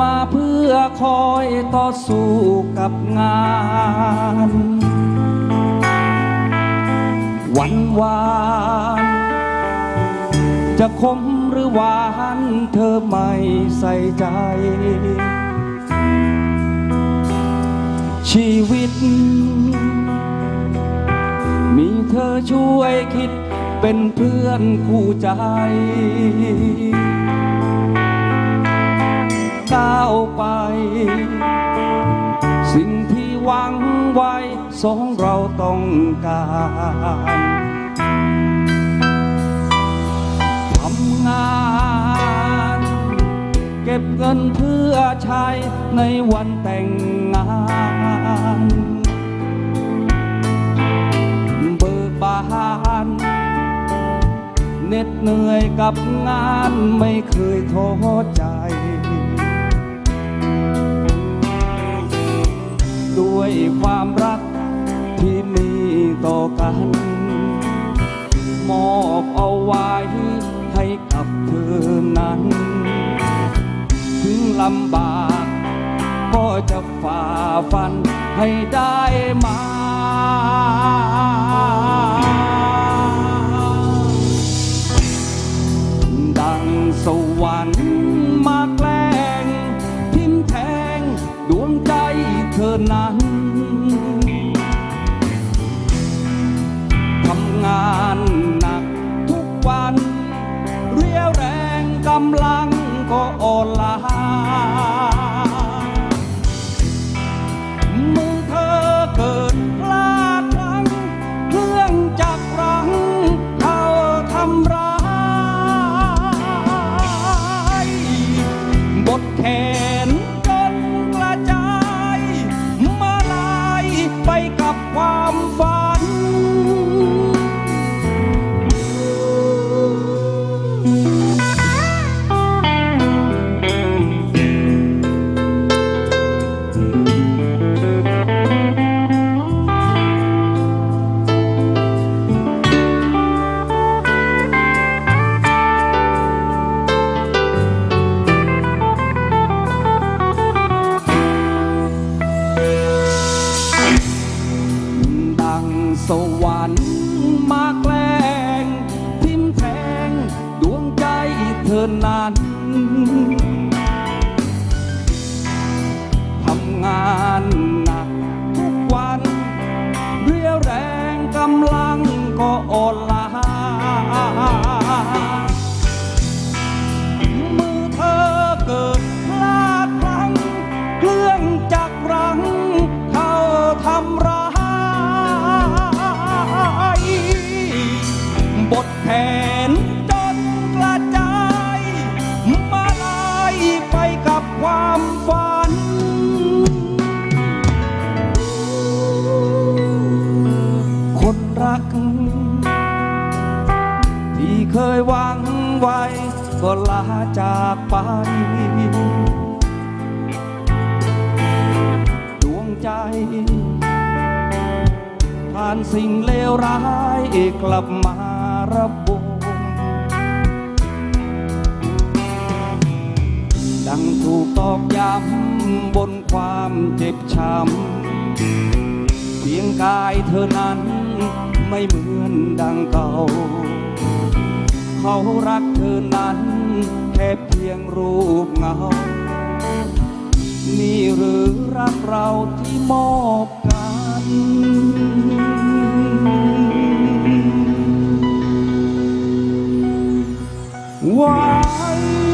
มาเพื่อคอยต่อสู้กับงาน วันวาน จะคมหรือหวานเธอไม่ใส่ใจ ชีวิต มีเธอช่วยคิดเป็นเพื่อนคู่ใจ ไป สิ่งที่หวังไว้สองเราต้องการทำงาน เก็บเงินเพื่อใช้ในวันแต่งงานเบิกบานเหน็ดเหนื่อยกับงานไม่เคยท้อใจ น มอบเอาไว้ให้กับเธอนั้น ถึงลำบาก ก็จะฝ่าฟันให้ได้มาดังสวรรค์ งานหนักทุกวัน เรียวแรงกำลังก็อ่อนล้ามือเธอเกิดพลาดพลั้งเครื่องจักรรังเขาทำร้ายบทแขนจนกระจาย มาลายไปกับความฝัน มาแกล้งทิมแทง ดวงใจเธอนั้น ความฝัน คนรัก ที่เคยหวังไว้ ก็ลาจากไป ดวงใจ ผ่านสิ่งเลวร้ายกลับมาระบม ถูกตอกย้ำบนความเจ็บช้ำเพียงกายเธอนั้นไม่เหมือนดังเก่า เขารักเธอนั้นแค่เพียงรูปเงา นี่หรือรักเราที่มอบกันไว้